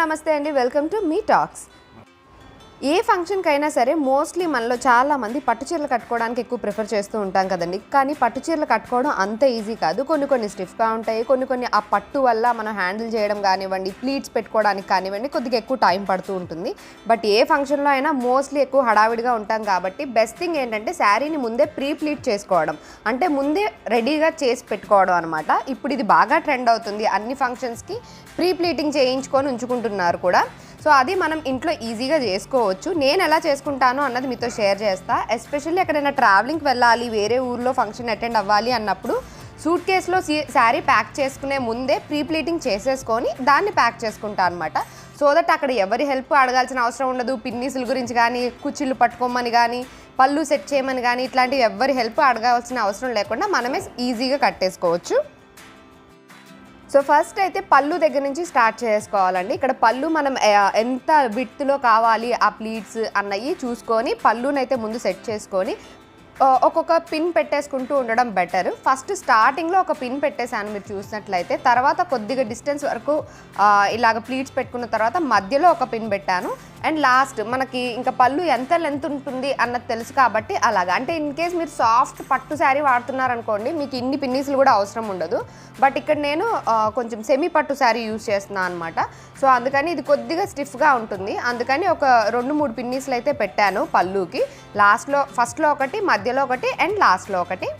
నమస్తే అండి. Welcome to మీ టాక్స్. ఏ ఫంక్షన్కైనా సరే మోస్ట్లీ మనలో చాలా మంది పట్టు చీరలు కట్టుకోవడానికి ఎక్కువ ప్రిఫర్ చేస్తూ ఉంటాం కదండి. కానీ పట్టు చీరలు కట్టుకోవడం అంత ఈజీ కాదు. కొన్ని కొన్ని స్టిఫ్గా ఉంటాయి. కొన్ని కొన్ని ఆ పట్టు వల్ల మనం హ్యాండిల్ చేయడం కానివ్వండి ప్లీట్స్ పెట్టుకోవడానికి కానివ్వండి కొద్దిగా ఎక్కువ టైం పడుతూ ఉంటుంది. బట్ ఏ ఫంక్షన్లో అయినా మోస్ట్లీ ఎక్కువ హడావిడిగా ఉంటాం కాబట్టి బెస్ట్ థింగ్ ఏంటంటే శారీని ముందే ప్రీ ప్లీట్ చేసుకోవడం. అంటే ముందే రెడీగా చేసి పెట్టుకోవడం అనమాట ఇప్పుడు ఇది బాగా ట్రెండ్ అవుతుంది. అన్ని ఫంక్షన్స్కి ప్రీ ప్లీటింగ్ చేయించుకొని ఉంచుకుంటున్నారు కూడా. సో అది మనం ఇంట్లో ఈజీగా చేసుకోవచ్చు. నేను ఎలా చేసుకుంటాను అన్నది మీతో షేర్ చేస్తా. ఎస్పెషల్లీ ఎక్కడైనా ట్రావెలింగ్కి వెళ్ళాలి వేరే ఊర్లో ఫంక్షన్ అటెండ్ అవ్వాలి అన్నప్పుడు సూట్ కేసులో శారీ ప్యాక్ చేసుకునే ముందే ప్రీ ప్లీటింగ్ చేసేసుకొని దాన్ని ప్యాక్ చేసుకుంటా అనమాట సో దట్ అక్కడ ఎవరి హెల్ప్ అడగాల్సిన అవసరం ఉండదు. పిన్నీసుల గురించి కానీ కుచ్చిళ్ళు పట్టుకోమని కానీ పళ్ళు సెట్ చేయమని కానీ ఇట్లాంటివి ఎవరి హెల్ప్ అడగాల్సిన అవసరం లేకుండా మనమే ఈజీగా కట్టేసుకోవచ్చు. సో ఫస్ట్ అయితే పళ్ళు దగ్గర నుంచి స్టార్ట్ చేసుకోవాలండి. ఇక్కడ పళ్ళు మనం ఎంత విత్తులో కావాలి ఆ ప్లీట్స్ అన్నవి చూసుకొని పళ్ళునైతే ముందు సెట్ చేసుకొని ఒక్కొక్క పిన్ పెట్టేసుకుంటూ ఉండడం బెటర్. ఫస్ట్ స్టార్టింగ్లో ఒక పిన్ పెట్టేశాను మీరు చూసినట్లయితే. తర్వాత కొద్దిగా డిస్టెన్స్ వరకు ఇలాగ ప్లీట్స్ పెట్టుకున్న తర్వాత మధ్యలో ఒక పిన్ పెట్టాను. అండ్ లాస్ట్ మనకి ఇంకా పళ్ళు ఎంత లెంత్ ఉంటుంది అన్నది తెలుసు కాబట్టి అలాగా. అంటే ఇన్ కేస్ మీరు సాఫ్ట్ పట్టు శారీ వాడుతున్నారనుకోండి మీకు ఇన్ని పిన్నీసులు కూడా అవసరం ఉండదు. బట్ ఇక్కడ నేను కొంచెం సెమీ పట్టు శారీ యూజ్ చేస్తున్నాను అనమాట సో అందుకని ఇది కొద్దిగా స్టిఫ్గా ఉంటుంది. అందుకని ఒక రెండు మూడు పిన్నీసులు అయితే పెట్టాను పళ్ళుకి. లాస్ట్లో ఫస్ట్లో ఒకటి మధ్యలో ఒకటి అండ్ లాస్ట్లో ఒకటి.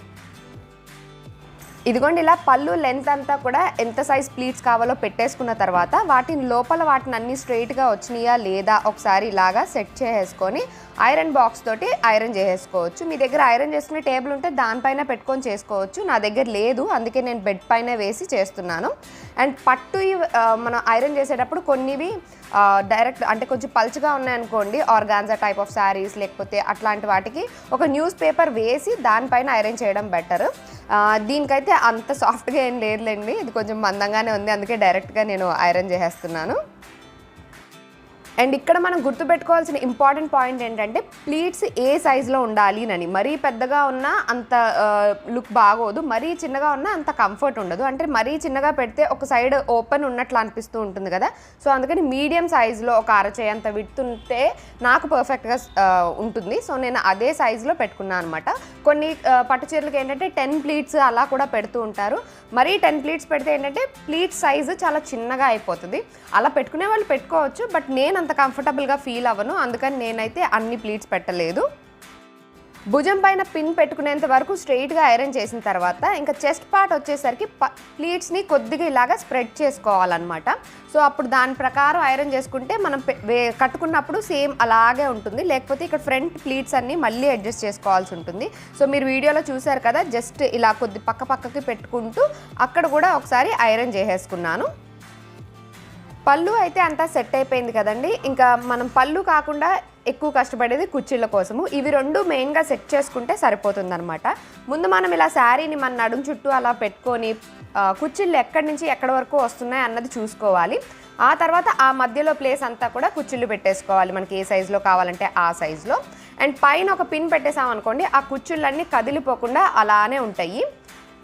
ఇదిగోండి ఇలా పళ్ళు లెంత్ అంతా కూడా ఎంత సైజ్ ప్లీట్స్ కావాలో పెట్టేసుకున్న తర్వాత వాటిని లోపల వాటిని అన్ని స్ట్రైట్గా వచ్చినాయా లేదా ఒకసారి ఇలాగా సెట్ చేసేసుకొని ఐరన్ బాక్స్ తోటి ఐరన్ చేసేసుకోవచ్చు. మీ దగ్గర ఐరన్ చేసుకునే టేబుల్ ఉంటే దానిపైన పెట్టుకొని చేసుకోవచ్చు. నా దగ్గర లేదు అందుకే నేను బెడ్ పైన వేసి చేస్తున్నాను. అండ్ పట్టు మనం ఐరన్ చేసేటప్పుడు కొన్నివి డైరెక్ట్ అంటే కొంచెం పల్చగా ఉన్నాయనుకోండి ఆర్గాన్జా టైప్ ఆఫ్ శారీస్ లేకపోతే అట్లాంటి వాటికి ఒక న్యూస్ పేపర్ వేసి దానిపైన ఐరన్ చేయడం బెటర్ దీనికైతే అంత సాఫ్ట్గా ఏం లేదులేండి. ఇది కొంచెం మందంగానే ఉంది. అందుకే డైరెక్ట్గా నేను ఐరన్ చేసేస్తున్నాను. అండ్ ఇక్కడ మనం గుర్తుపెట్టుకోవాల్సిన ఇంపార్టెంట్ పాయింట్ ఏంటంటే ప్లీట్స్ ఏ సైజులో ఉండాలి అని. మరీ పెద్దగా ఉన్నా అంత లుక్ బాగోదు. మరీ చిన్నగా ఉన్నా అంత కంఫర్ట్ ఉండదు. అంటే మరీ చిన్నగా పెడితే ఒక సైడ్ ఓపెన్ ఉన్నట్లు అనిపిస్తూ ఉంటుంది కదా. సో అందుకని మీడియం సైజులో ఒక అరచేయంత అంత విడుతుంటే నాకు పర్ఫెక్ట్గా ఉంటుంది. సో నేను అదే సైజులో పెట్టుకున్నాను అనమాట కొన్ని పట్టు చీరలకు ఏంటంటే టెన్ ప్లీట్స్ అలా కూడా పెడుతూ ఉంటారు. మరీ టెన్ ప్లీట్స్ పెడితే ఏంటంటే ప్లీట్ సైజు చాలా చిన్నగా అయిపోతుంది. అలా పెట్టుకునే వాళ్ళు పెట్టుకోవచ్చు. బట్ నేను అంత అంత కంఫర్టబుల్గా ఫీల్ అవ్వను. అందుకని నేనైతే అన్ని ప్లీట్స్ పెట్టలేదు. భుజం పైన పిన్ పెట్టుకునేంత వరకు స్ట్రెయిట్గా ఐరన్ చేసిన తర్వాత ఇంకా చెస్ట్ పార్ట్ వచ్చేసరికి ప- ప్లీట్స్ని కొద్దిగా ఇలాగా స్ప్రెడ్ చేసుకోవాలన్నమాట. సో అప్పుడు దాని ప్రకారం ఐరన్ చేసుకుంటే మనం వే- కట్టుకున్నప్పుడు సేమ్ అలాగే ఉంటుంది. లేకపోతే ఇక్కడ ఫ్రంట్ ప్లీట్స్ అన్నీ మళ్ళీ అడ్జస్ట్ చేసుకోవాల్సి ఉంటుంది. సో మీరు వీడియోలో చూసారు కదా జస్ట్ ఇలా కొద్ది పక్క పక్కకి పెట్టుకుంటూ అక్కడ కూడా ఒకసారి ఐరన్ చేసేసుకున్నాను. పళ్ళు అయితే అంతా సెట్ అయిపోయింది కదండి. ఇంకా మనం పళ్ళు కాకుండా ఎక్కువ కష్టపడేది కుర్చీల కోసము. ఇవి రెండు మెయిన్గా సెట్ చేసుకుంటే సరిపోతుంది అనమాట ముందు మనం ఇలా శారీని మన నడుము చుట్టూ అలా పెట్టుకొని కుర్చీలు ఎక్కడి నుంచి ఎక్కడి వరకు వస్తున్నాయి అన్నది చూసుకోవాలి. ఆ తర్వాత ఆ మధ్యలో ప్లేస్ అంతా కూడా కుర్చీలు పెట్టేసుకోవాలి. మనకి ఏ సైజులో కావాలంటే ఆ సైజులో. అండ్ పైన ఒక పిన్ పెట్టేసామనుకోండి ఆ కుర్చీలన్నీ కదిలిపోకుండా అలానే ఉంటాయి.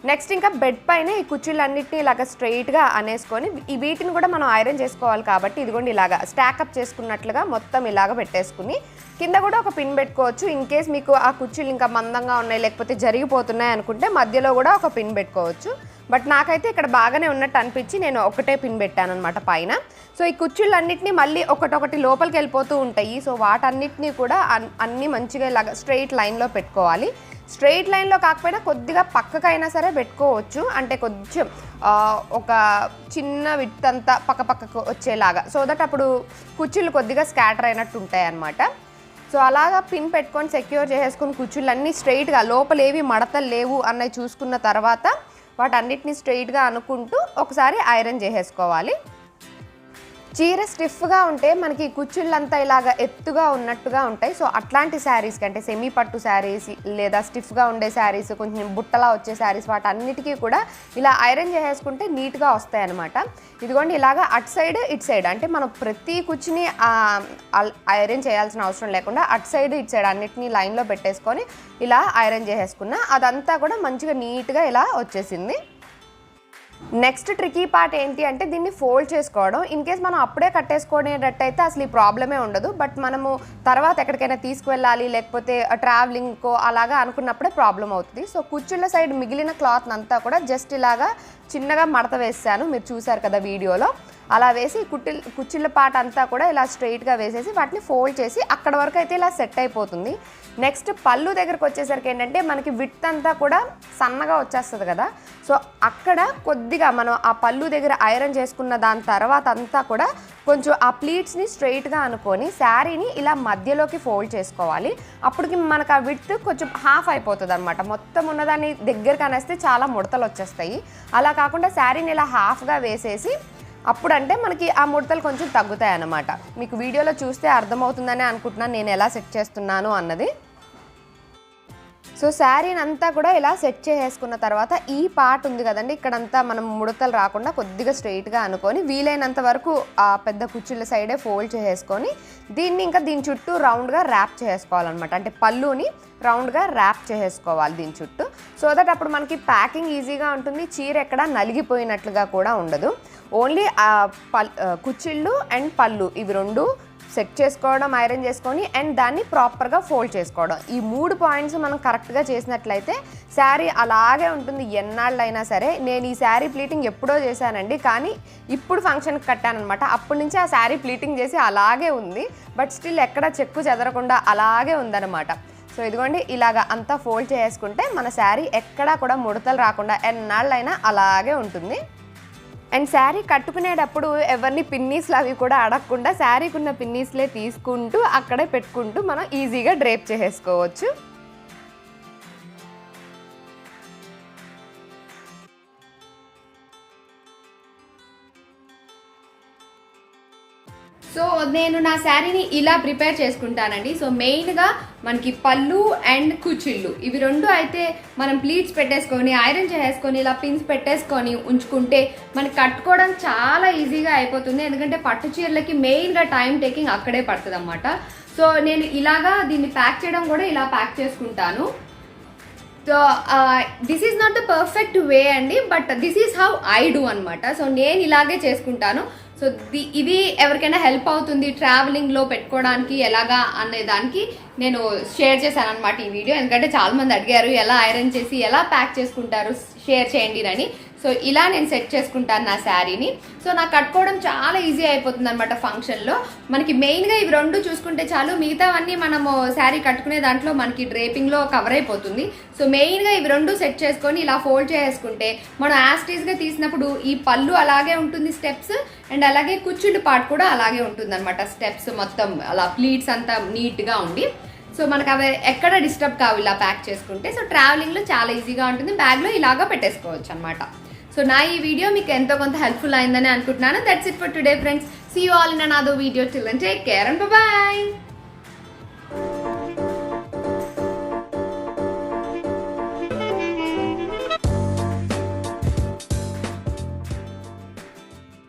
నెక్స్ట్ ఇంకా బెడ్ పైన ఈ కుర్చీలన్నింటినీ ఇలాగ స్ట్రైట్గా అనేసుకొని ఈ వీటిని కూడా మనం ఐరన్ చేసుకోవాలి కాబట్టి ఇదిగోండి ఇలాగా స్టాకప్ చేసుకున్నట్లుగా మొత్తం ఇలాగ పెట్టేసుకుని కింద కూడా ఒక పిన్ పెట్టుకోవచ్చు. ఇన్ కేస్ మీకు ఆ కుర్చీలు ఇంకా మందంగా ఉన్నాయి లేకపోతే జరిగిపోతున్నాయి అనుకుంటే మధ్యలో కూడా ఒక పిన్ పెట్టుకోవచ్చు. బట్ నాకైతే ఇక్కడ బాగానే ఉన్నట్టు అనిపించి నేను ఒకటే పిన్ పెట్టాను అనమాట పైన. సో ఈ కుర్చీలన్నింటినీ మళ్ళీ ఒకటొకటి లోపలికి వెళ్ళిపోతూ ఉంటాయి. సో వాటన్నిటిని కూడా అన్- అన్నీ మంచిగా ఇలాగ స్ట్రైట్ లైన్లో పెట్టుకోవాలి. స్ట్రెయిట్ లైన్లో కాకపోయినా కొద్దిగా పక్కకైనా సరే పెట్టుకోవచ్చు. అంటే కొంచెం ఒక చిన్న విత్ అంతా పక్క పక్కకు వచ్చేలాగా. సో దట్ అప్పుడు కుర్చీలు కొద్దిగా స్కాటర్ అయినట్టు ఉంటాయి అన్నమాట సో అలాగా పిన్ పెట్టుకొని సెక్యూర్ చేసేసుకుని కుర్చీలు అన్నీ స్ట్రైట్గా లోపల ఏవి మడతలు లేవు అన్నవి చూసుకున్న తర్వాత వాటన్నిటిని స్ట్రైట్గా అనుకుంటూ ఒకసారి ఐరన్ చేసేసుకోవాలి. చీర స్టిఫ్గా ఉంటే మనకి కుచ్చుళ్ళంతా ఇలాగ ఎత్తుగా ఉన్నట్టుగా ఉంటాయి. సో అట్లాంటి శారీస్కి అంటే సెమీ పట్టు శారీస్ లేదా స్టిఫ్గా ఉండే శారీస్ కొంచెం బుట్టలా వచ్చే శారీస్ వాటన్నిటికీ కూడా ఇలా ఐరన్ చేసేసుకుంటే నీట్గా వస్తాయి అనమాట ఇదిగోండి ఇలాగ అటు సైడ్ ఇటు సైడ్ అంటే మనం ప్రతి కుచ్చిని ఐరన్ చేయాల్సిన అవసరం లేకుండా అటు సైడ్ ఇటు సైడ్ అన్నిటినీ లైన్లో పెట్టేసుకొని ఇలా ఐరన్ చేసేసుకున్నా అదంతా కూడా మంచిగా నీట్గా ఇలా వచ్చేసింది. నెక్స్ట్ ట్రికీ పార్ట్ ఏంటి అంటే దీన్ని ఫోల్డ్ చేసుకోవడం. ఇన్ కేస్ మనం అప్పుడే కట్టేసుకునేటట్టయితే అసలు ఈ ప్రాబ్లమే ఉండదు. బట్ మనము తర్వాత ఎక్కడికైనా తీసుకువెళ్ళాలి లేకపోతే ట్రావెలింగ్కో అలాగా అనుకున్నప్పుడే ప్రాబ్లం అవుతుంది. సో కుర్చీల సైడ్ మిగిలిన క్లాత్ అంతా కూడా జస్ట్ ఇలాగా చిన్నగా మడత వేసాను. మీరు చూసారు కదా వీడియోలో. అలా వేసి కుట్టి కుచ్చిళ్ళ పాట అంతా కూడా ఇలా స్ట్రైట్గా వేసేసి వాటిని ఫోల్డ్ చేసి అక్కడ వరకు అయితే ఇలా సెట్ అయిపోతుంది. నెక్స్ట్ పళ్ళు దగ్గరకు వచ్చేసరికి ఏంటంటే మనకి విత్ అంతా కూడా సన్నగా వచ్చేస్తుంది కదా. సో అక్కడ కొద్దిగా మనం ఆ పళ్ళు దగ్గర ఐరన్ చేసుకున్న దాని తర్వాత అంతా కూడా కొంచెం ఆ ప్లీట్స్ని స్ట్రైట్గా అనుకొని శారీని ఇలా మధ్యలోకి ఫోల్డ్ చేసుకోవాలి. అప్పటికి మనకు ఆ విత్ కొంచెం హాఫ్ అయిపోతుంది అనమాట మొత్తం ఉన్నదాన్ని దగ్గరకు అనేస్తే చాలా ముడతలు వచ్చేస్తాయి. అలా కాకుండా శారీని ఇలా హాఫ్గా వేసేసి అప్పుడంటే మనకి ఆ ముడతలు కొంచెం తగ్గుతాయి అన్నమాట మీకు వీడియోలో చూస్తే అర్థమవుతుందని అనుకుంటున్నాను నేను ఎలా సెట్ చేస్తున్నాను అన్నది. సో శారీని అంతా కూడా ఇలా సెట్ చేసేసుకున్న తర్వాత ఈ పార్ట్ ఉంది కదండి ఇక్కడంతా మనం ముడతలు రాకుండా కొద్దిగా స్ట్రైట్గా అనుకొని వీలైనంత వరకు ఆ పెద్ద కుర్చీల సైడే ఫోల్డ్ చేసేసుకొని దీన్ని ఇంకా దీని చుట్టూ రౌండ్గా ర్యాప్ చేసుకోవాలన్నమాట అంటే పళ్ళుని రౌండ్గా ర్యాప్ చేసేసుకోవాలి దీని చుట్టూ. సో దట్ అప్పుడు మనకి ప్యాకింగ్ ఈజీగా ఉంటుంది. చీర ఎక్కడ నలిగిపోయినట్లుగా కూడా ఉండదు. ఓన్లీ పల్ కుచ్చిళ్ళు అండ్ పళ్ళు ఇవి రెండు సెట్ చేసుకోవడం ఐరన్ చేసుకొని అండ్ దాన్ని ప్రాపర్గా ఫోల్డ్ చేసుకోవడం. ఈ మూడు పాయింట్స్ మనం కరెక్ట్గా చేసినట్లయితే శారీ అలాగే ఉంటుంది. ఎన్నాళ్ళైనా సరే నేను ఈ శారీ ప్లీటింగ్ ఎప్పుడో చేశానండి. కానీ ఇప్పుడు ఫంక్షన్కి కట్టానమాట అప్పటి నుంచి ఆ శారీ ప్లీటింగ్ చేసి అలాగే ఉంది. బట్ స్టిల్ ఎక్కడ చెక్కు చెదరకుండా అలాగే ఉందన్నమాట. సో ఇదిగోండి ఇలాగ అంతా ఫోల్డ్ చేసుకుంటే మన శారీ ఎక్కడా కూడా ముడతలు రాకుండా ఎన్నాళ్ళైనా అలాగే ఉంటుంది. అండ్ శారీ కట్టుకునేటప్పుడు ఎవరిని పిన్నీస్లు అవి కూడా అడగకుండా శారీకి ఉన్న పిన్నీస్లే తీసుకుంటూ అక్కడే పెట్టుకుంటూ మనం ఈజీగా డ్రేప్ చేసేసుకోవచ్చు. సో నేను నా శారీని ఇలా ప్రిపేర్ చేసుకుంటానండి. సో మెయిన్గా మనకి పళ్ళు అండ్ కుచిళ్ళు. ఇవి రెండు అయితే మనం ప్లీట్స్ పెట్టేసుకొని ఐరన్ చేసేసుకొని ఇలా పిన్స్ పెట్టేసుకొని ఉంచుకుంటే మనకి కట్టుకోవడం చాలా ఈజీగా అయిపోతుంది. ఎందుకంటే పట్టు చీరలకి మెయిన్గా టైం టేకింగ్ అక్కడే పడుతుంది అనమాట సో నేను ఇలాగా దీన్ని ప్యాక్ చేయడం కూడా ఇలా ప్యాక్ చేసుకుంటాను. So this is not the perfect way అండి but this is how I do అనమాట సో నేను ఇలాగే చేసుకుంటాను. సో ఇది ఎవరికైనా హెల్ప్ అవుతుంది ట్రావెలింగ్లో పెట్టుకోవడానికి ఎలాగా అనే దానికి నేను షేర్ చేశాను అనమాట ఈ వీడియో. ఎందుకంటే చాలామంది అడిగారు ఎలా ఐరన్ చేసి ఎలా ప్యాక్ చేసుకుంటారు? షేర్ చేయండి అని సో ఇలా నేను సెట్ చేసుకుంటాను నా శారీని. సో నాకు కట్టుకోవడం చాలా ఈజీ అయిపోతుంది అనమాట ఫంక్షన్లో. మనకి మెయిన్గా ఇవి రెండు చూసుకుంటే చాలు మిగతావన్నీ మనము శారీ కట్టుకునే దాంట్లో మనకి డ్రేపింగ్లో కవర్ అయిపోతుంది. సో మెయిన్గా ఇవి రెండు సెట్ చేసుకొని ఇలా ఫోల్డ్ చేసుకుంటే మనం యాస్టీస్గా తీసినప్పుడు ఈ పళ్ళు అలాగే ఉంటుంది స్టెప్స్ అండ్ అలాగే కుచ్చుళ్ళు పార్ట్ కూడా అలాగే ఉంటుంది అనమాట స్టెప్స్ మొత్తం అలా ప్లీట్స్ అంతా నీట్గా ఉండి. సో మనకు అవి ఎక్కడ డిస్టర్బ్ కావు ఇలా ప్యాక్ చేసుకుంటే. సో ట్రావెలింగ్లో చాలా ఈజీగా ఉంటుంది బ్యాగ్లో ఇలాగా పెట్టేసుకోవచ్చు అనమాట సో నా ఈ వీడియో మీకు ఎంతో కొంత హెల్ప్ఫుల్ అయిందని అనుకుంటున్నాను. That's it for today friends see you all in నాదో video children take care and bye